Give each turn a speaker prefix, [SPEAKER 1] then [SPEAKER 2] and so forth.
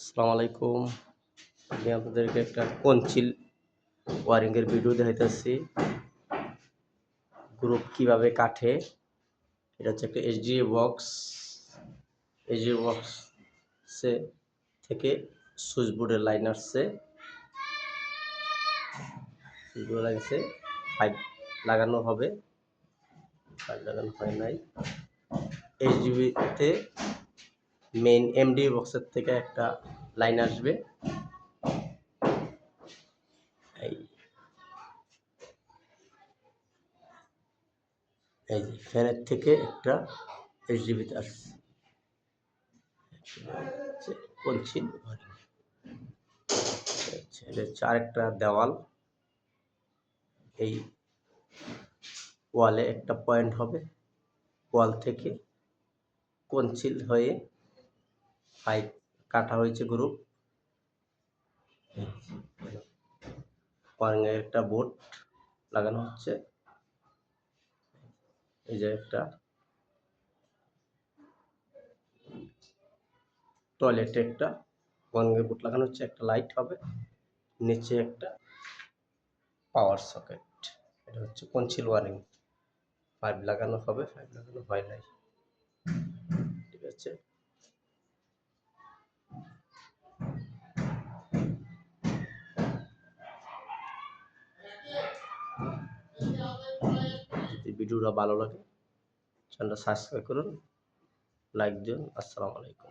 [SPEAKER 1] আসসালামু আলাইকুম। আমি আপনাদেরকে একটা কনচিল ওয়ারিংয়ের ভিডিও দেখাইতেছি। গ্রুপ কীভাবে কাটে, এটা হচ্ছে একটা এইচডিএ বক্স এইচডিএ বক্সে থেকে সুইচ বোর্ডের লাইন আসছে। সুইচ বোর্ড লাগছে পাইপ লাগানো হবে। পাইপ লাগানো হয় নাই। এইচডিবিতে মেইন এমডি বক্সের থেকে একটা লাইন আসবে। এই। যে ফ্যানের থেকে একটা এইচডিবিতে আসছে। কলছি আচ্ছা, এটা হচ্ছে আরেকটা দেওয়াল। এই ওয়ালে একটা পয়েন্ট হবে। ওয়াল থেকে কনসিল হয়ে পাইপ কাটা হয়েছে গ্রুপ। একটা বোর্ড লাগানো হচ্ছে। এই যে একটা। টয়লেটে একটা ওয়ারিংয়ে বোর্ড লাগানো হচ্ছে, একটা লাইট হবে, নিচে একটা পাওয়ার সকেট। এটা হচ্ছে কনসিল ওয়ারিং। পাইপ লাগানো হবে, পাইপ লাগানো হয় নাই। ঠিক আছে। যদি ভিডিওটা ভালো লাগে চ্যানেলটা সাবস্ক্রাইব করুন লাইক দিন আসসালামু আলাইকুম।